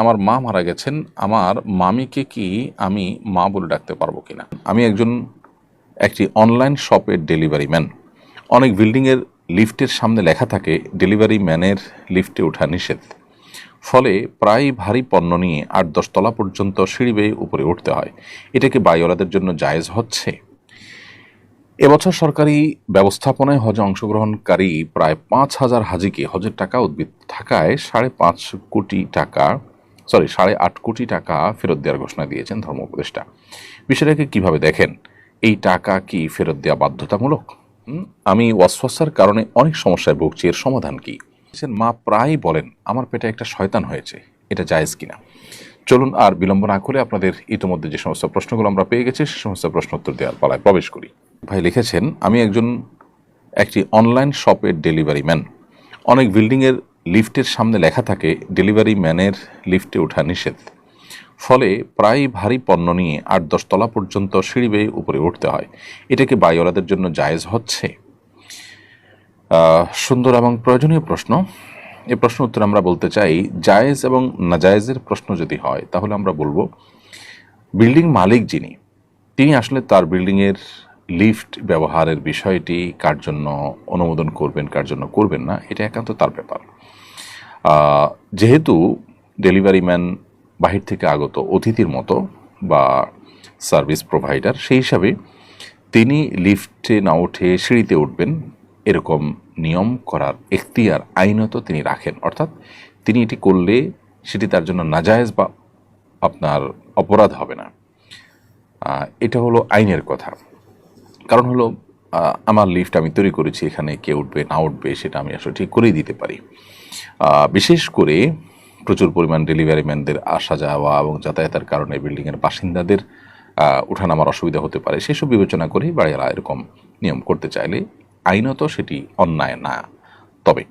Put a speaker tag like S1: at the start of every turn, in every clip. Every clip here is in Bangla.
S1: আমার মা মারা গেছেন, আমার মামিকে কি আমি মা বলে ডাকতে পারব কিনা? আমি একজন, একটি অনলাইন শপের ডেলিভারি ম্যান অনেক বিল্ডিংয়ের লিফটের সামনে লেখা থাকে ডেলিভারি ম্যানের লিফটে ওঠা নিষেধ। ফলে প্রায় ভারী পণ্য নিয়ে আট দশ তলা পর্যন্ত সিঁড়ি বেয়ে উপরে উঠতে হয়। এটা কি বাড়িওয়ালাদের জন্য জায়েজ হচ্ছে? এবছর সরকারি ব্যবস্থাপনায় হজে অংশগ্রহণকারী প্রায় পাঁচ হাজার হাজিকে হজের টাকা উদ্ভিদ থাকায় সাড়ে পাঁচ কোটি টাকা সরি সাড়ে আট কোটি টাকা ফেরত দেওয়ার ঘোষণা দিয়েছেন ধর্ম উপদেষ্টা। বিষয়টাকে কীভাবে দেখেন? এই টাকা কি ফেরত দেওয়া বাধ্যতামূলক? আমি ওয়াসওয়াসার কারণে অনেক সমস্যায় ভুগছি, এর সমাধান কি? মা প্রায়ই বলেন, আমার পেটে একটা শয়তান হয়েছে, এটা জায়েজ কিনা? চলুন আর বিলম্ব না করে আপনাদের ইতিমধ্যে যে সমস্ত প্রশ্নগুলো আমরা পেয়ে গেছি, সে সমস্ত প্রশ্ন উত্তর দেওয়ার পালায় প্রবেশ করি। ভাই লিখেছেন, আমি একজন, একটি অনলাইন শপের ডেলিভারি ম্যান অনেক বিল্ডিংয়ের লিফটের সামনে লেখা থাকে ডেলিভারি ম্যানের লিফটে ওঠা নিষেধ। ফলে প্রায় ভারী পণ্য নিয়ে আট দশ তলা পর্যন্ত সিঁড়ি বেয়ে উপরে উঠতে হয়। এটা কি বাড়িওয়ালাদের জন্য জায়েজ হচ্ছে? সুন্দর এবং প্রয়োজনীয় প্রশ্ন। এ প্রশ্ন উত্তর আমরা বলতে চাই, জায়েজ এবং নাজায়েজের প্রশ্ন যদি হয়, তাহলে আমরা বলব, বিল্ডিং মালিক যিনি, তিনি আসলে তার বিল্ডিংয়ের লিফট ব্যবহারের বিষয়টি কার জন্য অনুমোদন করবেন, কার জন্য করবেন না, এটা একান্ত তার ব্যাপার। যেহেতু ডেলিভারি ম্যান বাহির থেকে আগত অতিথির মতো বা সার্ভিস প্রোভাইডার, সেই হিসাবে তিনি লিফটে না উঠে সিঁড়িতে উঠবেন এরকম নিয়ম করার এখতিয়ার আইনত তিনি রাখেন। অর্থাৎ তিনি এটি করলে সেটি তার জন্য নাজায়েজ বা আপনার অপরাধ হবে না। এটা হলো আইনের কথা। কারণ হলো আমার লিফট আমি তৈরি করেছি, এখানে কে উঠবে, না উঠবে, সেটা আমি আসলে ঠিক করেই দিতে পারি। বিশেষ করে প্রচুর পরিমাণ ডেলিভারি ম্যানদের আসা যাওয়া এবং যাতায়াতের কারণে বিল্ডিংয়ের বাসিন্দাদের ওঠানামার অসুবিধা হতে পারে, সেসব বিবেচনা করেই বাড়িওয়ালা এরকম নিয়ম করতে চাইলে আইনত সেটি অন্যায় না। তবে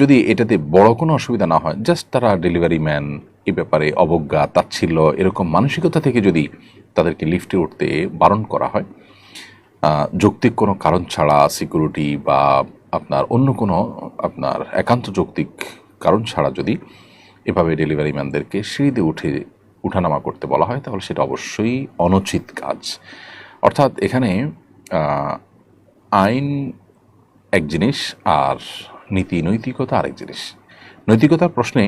S1: যদি এটাতে বড় কোনো অসুবিধা না হয় জাস্ট তারা ডেলিভারি ম্যান এ ব্যাপারে অবজ্ঞা, তাচ্ছিল্য এরকম মানসিকতা থেকে যদি তাদেরকে লিফটে উঠতে বারণ করা হয় যৌক্তিক কোনো কারণ ছাড়া সিকিউরিটি বা আপনার অন্য কোনো আপনার একান্ত যৌক্তিক কারণ ছাড়া যদি এভাবে ডেলিভারি ম্যানদেরকে সিঁড়িতে উঠে, উঠানামা করতে বলা হয়, তাহলে সেটা অবশ্যই অনুচিত কাজ। অর্থাৎ এখানে আইন এক জিনিস আর নীতি নৈতিকতা আরেক জিনিস। নৈতিকতার প্রশ্নে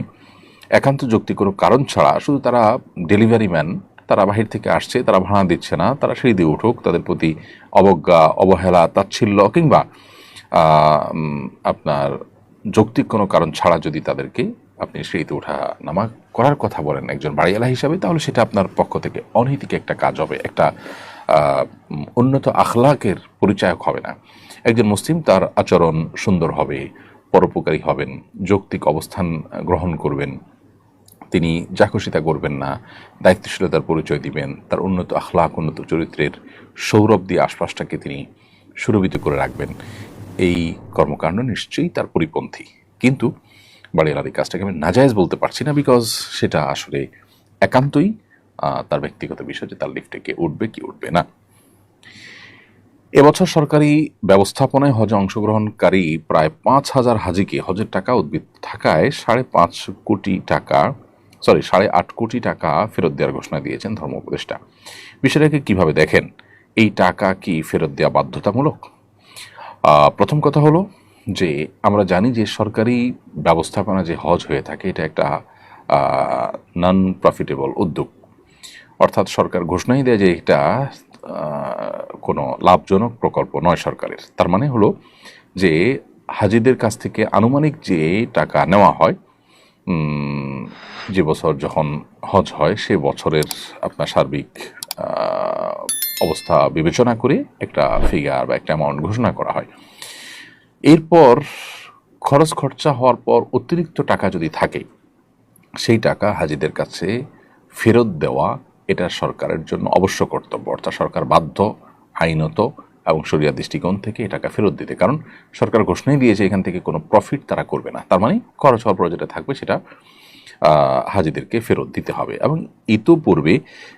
S1: একান্ত যৌক্তিক কোনো কারণ ছাড়া শুধু তারা ডেলিভারি ম্যান তারা বাহির থেকে আসছে, তারা ভাড়া দিচ্ছে না, তারা সিঁড়ি দিয়ে উঠুক, তাদের প্রতি অবজ্ঞা, অবহেলা, তাচ্ছিল্য কিংবা আপনার যৌক্তিক কোনো কারণ ছাড়া যদি তাদেরকে আপনি সিঁড়িতে ওঠা নামা করার কথা বলেন একজন বাড়িওয়ালা হিসাবে, তাহলে সেটা আপনার পক্ষ থেকে অনৈতিক একটা কাজ হবে, একটা উন্নত আখলাকের পরিচায়ক হবে না। একজন মুসলিম তার আচরণ সুন্দর হবে, পরোপকারী হবেন, যৌক্তিক অবস্থান গ্রহণ করবেন, তিনি যা খুশি তা করবেন না, দায়িত্বশীলতার পরিচয় দিবেন, তার উন্নত আখলাক, উন্নত চরিত্রের সৌরভ দিয়ে আশপাশটাকে তিনি সুরভিত করে রাখবেন। এই কর্মকাণ্ড নিশ্চয়ই তার পরিপন্থী। কিন্তু বাড়িওয়ালার এই কাজটাকে আমি নাজায়জ বলতে পারছি না বিকজ সেটা আসলে একান্তই তার ব্যক্তিগত বিষয় যে তার লিফটে কে উঠবে, কি উঠবে না। এবছর সরকারি ব্যবস্থাপনায় হজে অংশগ্রহণকারী প্রায় পাঁচ হাজার হাজিকে হজের টাকা উদ্ভিদ থাকায় সাড়ে পাঁচ কোটি টাকা সরি সাড়ে আট কোটি টাকা ফেরত দেওয়ার ঘোষণা দিয়েছেন ধর্ম উপদেষ্টা। বিষয়টাকে কীভাবে দেখেন? এই টাকা কি ফেরত দেওয়া বাধ্যতামূলক? প্রথম কথা হলো যে আমরা জানি যে সরকারি ব্যবস্থাপনা যে হজ হয়ে থাকে, এটা একটা নন প্রফিটেবল উদ্যোগ। অর্থাৎ সরকার ঘোষণাই দেয় যে এটা কোনো লাভজনক প্রকল্প নয় সরকারের। তার মানে হলো যে হাজিদের কাছ থেকে আনুমানিক যে টাকা নেওয়া হয় যে বছর যখন হজ হয়, সে বছরের আপনার সার্বিক অবস্থা বিবেচনা করে একটা ফিগার বা একটা অ্যামাউন্ট ঘোষণা করা হয়। এরপর খরচ খরচা হওয়ার পর অতিরিক্ত টাকা যদি থাকে, সেই টাকা হাজিদের কাছে ফেরত দেওয়া এটা সরকারের জন্য অবশ্য কর্তব্য। অর্থাৎ সরকার বাধ্য, আইনত এবং সরিয়া দৃষ্টিকোণ থেকে এই টাকা ফেরত দিতে। কারণ সরকার ঘোষণাই দিয়েছে, এখান থেকে কোনো প্রফিট তারা করবে না। তার মানে খরচ হওয়ার পর যেটা থাকবে সেটা হাজিদেরকে ফেরত দিতে হবে। এবং ইতোপূর্বে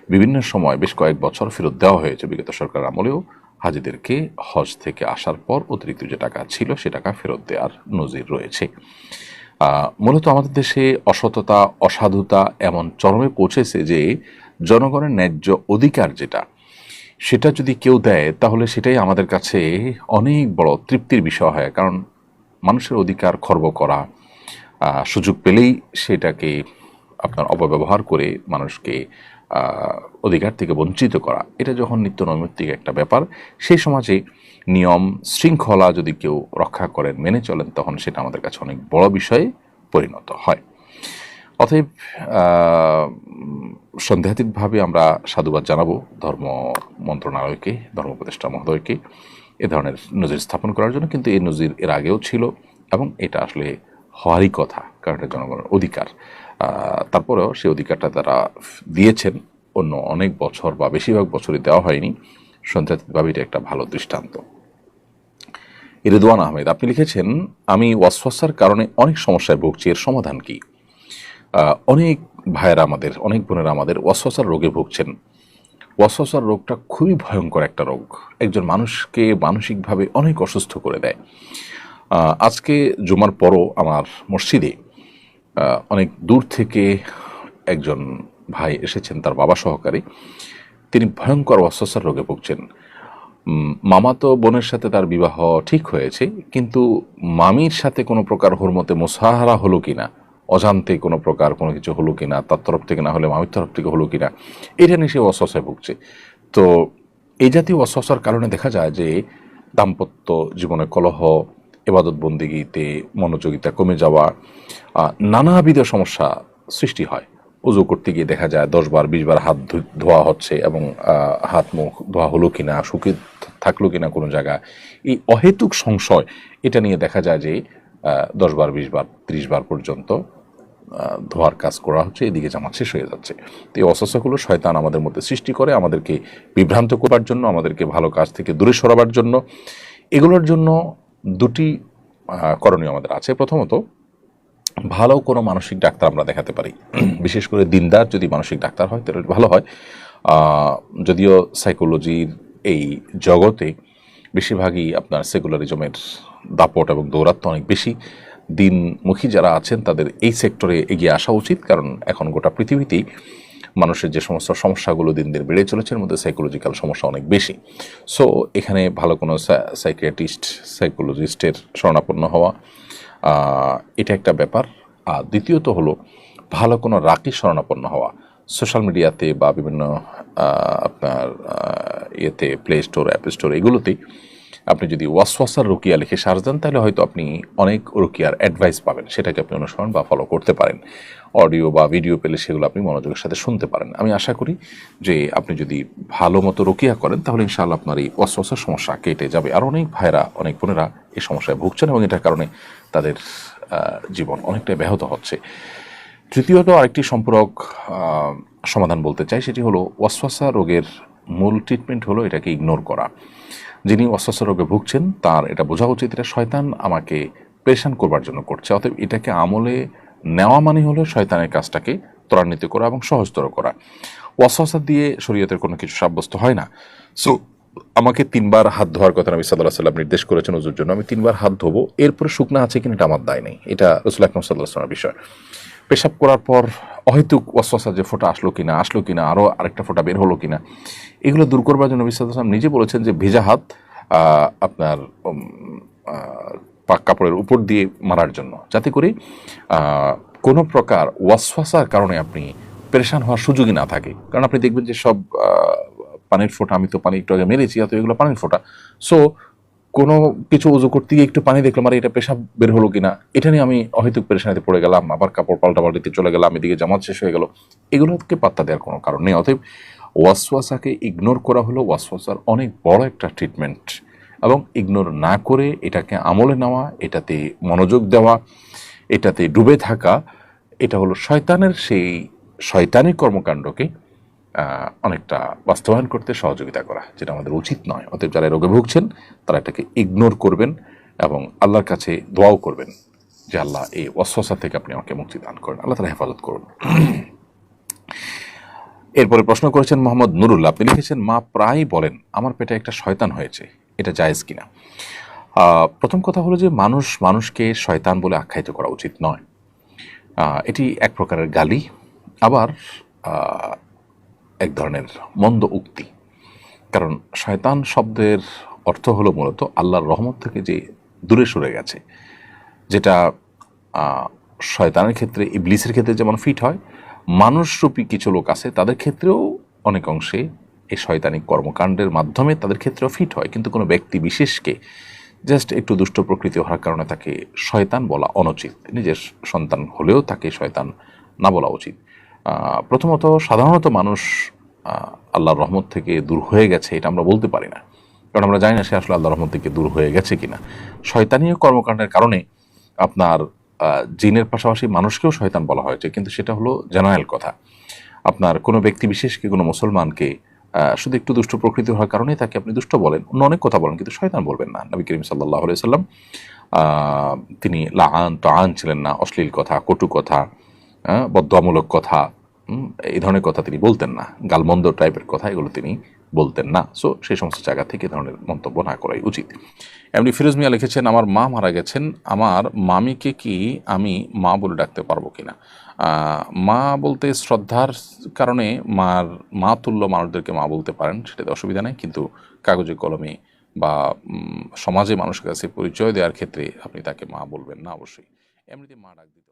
S1: বিভিন্ন সময় বেশ কয়েক বছর ফেরত দেওয়া হয়েছে বিগত সরকার আমলেও হাজিদেরকে হজ থেকে আসার পর অতিরিক্ত যে টাকা ছিল সে টাকা ফেরত দেওয়ার নজির রয়েছে। মূলত আমাদের দেশে অসততা, অসাধুতা এমন চরমে পৌঁছেছে যে জনগণের ন্যায্য অধিকার যেটা, সেটা যদি কেউ দেয় তাহলে সেটাই আমাদের কাছে অনেক বড় তৃপ্তির বিষয় হয়। কারণ মানুষের অধিকার খর্ব করা সুযোগ পেলেই সেটাকে আপনার অপব্যবহার করে মানুষকে অধিকার থেকে বঞ্চিত করা। এটা যখন নিত্য নৈমিত্তিক একটা ব্যাপার সেই সমাজে নিয়ম শৃঙ্খলা যদি কেউ রক্ষা করেন, মেনে চলেন, তখন সেটা আমাদের কাছে অনেক বড় বিষয়ে পরিণত হয়। অতএব সন্দেহাতীতভাবে আমরা সাধুবাদ জানাব ধর্ম মন্ত্রণালয়কে, ধর্ম উপদেষ্টা মহোদয়কে, এ ধরনের নজির স্থাপন করার জন্য। কিন্তু এই নজির এর আগেও ছিল এবং এটা আসলে হওয়ারই কথা, কারণ এটা জনগণের অধিকার। তারপরেও সেই অধিকারটা তারা দিয়েছেন। অন্য অনেক বছর বা বেশিরভাগ বছরই দেওয়া হয়নি। সন্দেহাতীতভাবে এটা একটা ভালো দৃষ্টান্ত। রিদওয়ান আহমেদ, আপনি লিখেছেন, আমি ওয়াসওয়াসার কারণে অনেক সমস্যায় ভুগছি, এর সমাধান কি? অনেক ভাইয়েরা আমাদের, অনেক বোনেরা আমাদের ওয়াসওয়াসার রোগে ভুগছেন। ওয়াসওয়াসার রোগটা খুবই ভয়ঙ্কর একটা রোগ। একজন মানুষকে মানসিকভাবে অনেক অসুস্থ করে দেয়। আজকে জুমার পরও আমার মসজিদে অনেক দূর থেকে একজন ভাই এসেছেন তার বাবা সহকারে। তিনি ভয়ঙ্কর ওয়াসওয়াসার রোগে ভুগছেন। মামা তো বোনের সাথে তার বিবাহ ঠিক হয়েছে, কিন্তু মামির সাথে কোনো প্রকার হরমতে মোসাহারা হলো কি না অজান্তে কোনো প্রকার কোনো কিছু হলো কি না তার তরফ থেকে না হলে মামির তরফ থেকে হলো কি না এটা নিয়ে সে অস্বস্থায় ভুগছে। তো এই জাতীয় অস্বস্থার কারণে দেখা যায় যে দাম্পত্য জীবনে কলহ এবাদত বন্দিগিতে মনোযোগিতা কমে যাওয়া নানাবিধ সমস্যা সৃষ্টি হয়। উজু করতে গিয়ে দেখা যায় দশ বার বিশ বার হাত ধোয়া হচ্ছে এবং হাত, মুখ ধোয়া হলো কিনা, শুকিয়ে থাকল কিনা কোনো জায়গা এই অহেতুক সংশয়, এটা নিয়ে দেখা যায় যে দশ বার বিশ বার ত্রিশ বার পর্যন্ত ধোয়ার কাজ করা হচ্ছে, এদিকে জামাত শেষ হয়ে যাচ্ছে। তো এই অস্বস্থাগুলো শয়তান আমাদের মধ্যে সৃষ্টি করে, আমাদেরকে বিভ্রান্ত করবার জন্য, আমাদেরকে ভালো কাজ থেকে দূরে সরাবার জন্য। এগুলোর জন্য দুটি করণীয় আমাদের আছে। প্রথমত, ভালো কোনো মানসিক ডাক্তার আমরা দেখাতে পারি। বিশেষ করে দিনদার যদি মানসিক ডাক্তার হয়, তাহলে ভালো হয়। যদিও সাইকোলজির এই জগতে বেশিরভাগই আপনার সেকুলারিজমের দাপট এবং দৌরাত্ম অনেক বেশি। দিনমুখী যারা আছেন, তাদের এই সেক্টরে এগিয়ে আসা উচিত, কারণ এখন গোটা পৃথিবীতেই মানুষের যে সমস্ত সমস্যাগুলো দিন দিন বেড়ে চলেছে, এর মধ্যে সাইকোলজিক্যাল সমস্যা অনেক বেশি। সো এখানে ভালো কোনো সাইকিয়াট্রিস্ট সাইকোলজিস্টের শরণাপন্ন হওয়া এটা একটা ব্যাপার। আর দ্বিতীয়ত হলো, ভালো কোনো রাকি শরণাপন্ন হওয়া। সোশ্যাল মিডিয়াতে বা বিভিন্ন আপনার ইয়েতে প্লে স্টোর অ্যাপ স্টোর এগুলোতেই আপনি যদি ওয়াসওয়াসার রুকিয়া লিখে সার্চ দেন, তাহলে হয়তো আপনি অনেক রুকিয়ার অ্যাডভাইস পাবেন। সেটাকে আপনি অনুসরণ বা ফলো করতে পারেন। অডিও বা ভিডিও পেলে সেগুলো আপনি মনোযোগের সাথে শুনতে পারেন। আমি আশা করি যে আপনি যদি ভালো মতো রুকিয়া করেন, তাহলে ইনশাআল্লাহ আপনার এই ওয়াসওয়াসার সমস্যা কেটে যাবে। আর অনেক ভাইরা অনেক বোনেরা এই সমস্যায় ভুগছেন এবং এটার কারণে তাদের জীবন অনেকটাই ব্যাহত হচ্ছে। তৃতীয়ত আরেকটি সম্পূরক সমাধান বলতে চাই, সেটি হলো ওয়াসওয়াসা রোগের মূল ট্রিটমেন্ট হলো এটাকে ইগনোর করা। যিনি ওয়াসওয়াসা রোগে ভুগছেন, তার এটা বোঝা উচিত, এটা শয়তান আমাকে প্রেশান করবার জন্য করছে। অতএব এটাকে আমলে নেওয়া মানে হলো শয়তানের কাজটাকে ত্বরান্বিত করা এবং সহজতর করা। ওয়াসওয়াসা দিয়ে শরীয়তের কোনো কিছু সাব্যস্ত হয় না। সো আমাকে তিনবার হাত ধোয়ার কথা নবী সাল্লাহ সাল্লাম নির্দেশ করেছেন ওজুর জন্য। আমি তিনবার হাত ধোবো, এরপরে শুকনা আছে কিনা এটা আমার দায় নেই। এটা রসুল আকরম সাল্লাহ বিষয়। পেশাব করার পর অহেতুক ওয়াসওয়াসা যে ফোঁটা আসলো কিনা আসলো কিনা আরও আরেকটা ফোঁটা বের হলো কিনা, এগুলো দূর করবার জন্য নবী আলাইহি নিজে বলেছেন যে ভেজা হাত আপনার পাক কাপড়ের উপর দিয়ে মারার জন্য। যাতে করে কোনো প্রকার ওয়াসওয়াসার কারণে আপনি পেরেশান হওয়ার সুযোগই না থাকে। কারণ আপনি দেখবেন যে সব পানির ফোঁটা, আমি তো পানি একটু আগে মেরেছি অত এগুলো পানির ফোঁটা। সো কোনো কিছু উজু করতে গিয়ে একটু পানি দেখলাম, আর এটা পেশাব বের হলো কিনা? এটা নিয়ে আমি অহেতুক পেরেশানিতে পড়ে গেলাম, আবার কাপড় পাল্টা পাল্টিতে চলে গেলাম, এদিকে জামাত শেষ হয়ে গেল। এগুলোকে পাত্তা দেওয়ার কোনো কারণ নেই, অতএব ওয়াসওয়াসাকে ইগনোর করা হলো, ওয়াসওয়াসার অনেক বড় একটা ট্রিটমেন্ট এবং ইগনোর না করে এটাকে আমলে নেওয়া, এটাতে মনোযোগ দেওয়া, এটাতে ডুবে থাকা, এটা হলো শয়তানের সেই শয়তানি কর্মকাণ্ডকে অনেকটা বাস্তবায়ন করতে সহযোগিতা করা, যেটা আমাদের উচিত নয়। অতএব যারা রোগে ভুগছেন, তারা এটাকে ইগনোর করবেন এবং আল্লাহর কাছে দোয়াও করবেন যে, আল্লাহ, এই অস্বসা থেকে আপনি আমাকে মুক্তি দান করেন। আল্লাহ তালা হেফাজত করুন। এরপরে প্রশ্ন করেছেন মোহাম্মদ নুরুল্লাহ, আপনি লিখেছেন, মা প্রায়ই বলেন, আমার পেটে একটা শয়তান হয়েছে, এটা জায়েজ কিনা প্রথম কথা হলো যে, মানুষ মানুষকে শয়তান বলে আখ্যায়িত করা উচিত নয়। এটি এক প্রকারের গালি। আবার এক ধরনের মন্দ উক্তি। কারণ শয়তান শব্দের অর্থ হলো মূলত আল্লাহর রহমত থেকে যে দূরে সরে গেছে, যেটা শয়তানের ক্ষেত্রে, ইবলিসের ক্ষেত্রে যেমন ফিট হয়, মানুষরূপী কিছু লোক আছে, তাদের ক্ষেত্রেও অনেক অংশে এই শয়তানিক কর্মকাণ্ডের মাধ্যমে তাদের ক্ষেত্রেও ফিট হয়। কিন্তু কোনো ব্যক্তি বিশেষকে জাস্ট একটু দুষ্ট প্রকৃতি হওয়ার কারণে তাকে শয়তান বলা অনুচিত। নিজের সন্তান হলেও তাকে শয়তান না বলা উচিত। প্রথমত সাধারণত মানুষ আল্লাহর রহমত থেকে দূর হয়ে গেছে, এটা আমরা বলতে পারি না। কারণ আমরা জানি না সে আসলে আল্লাহর রহমত থেকে দূর হয়ে গেছে কিনা। শয়তানীয় কর্মকাণ্ডের কারণে আপনার জিনের পাশাপাশি মানুষকেও শয়তান বলা হয়েছে, কিন্তু সেটা হলো জেনারেল কথা। আপনার কোনো ব্যক্তি বিশেষকে কোনো মুসলমানকে শুধু একটু দুষ্ট প্রকৃতি হওয়ার কারণেই তাকে আপনি দুষ্ট বলেন, অন্য অনেক কথা বলেন, কিন্তু শয়তান বলবেন না। নবী করিম সাল্লাহ সাল্লাম তিনি লাআন, তাআন ছিলেন না, অশ্লীল কথা, কটু কথা আহ, বদ্ধমূলক কথা এই ধরনের কথা তিনি বলতেন না। গালমন্দ টাইপের কথা এগুলো তিনি বলতেন না। সো সেই সমস্ত জায়গা থেকে ধরনের মন্তব্য না করাই উচিত। এমনি ফিরোজ মিয়া লিখেছেন আমার মা মারা গেছেন আমার মামিকে কি আমি মা বলে ডাকতে পারব কিনা? মা বলতে শ্রদ্ধার কারণে মার মা তুল্য মানুষদেরকে মা বলতে পারেন সেটাতে অসুবিধা নেই। কিন্তু কাগজে কলমে বা সমাজে মানুষের কাছে পরিচয় দেওয়ার ক্ষেত্রে আপনি তাকে মা বলবেন না অবশ্যই। এমনিতে মা ডাক দিতে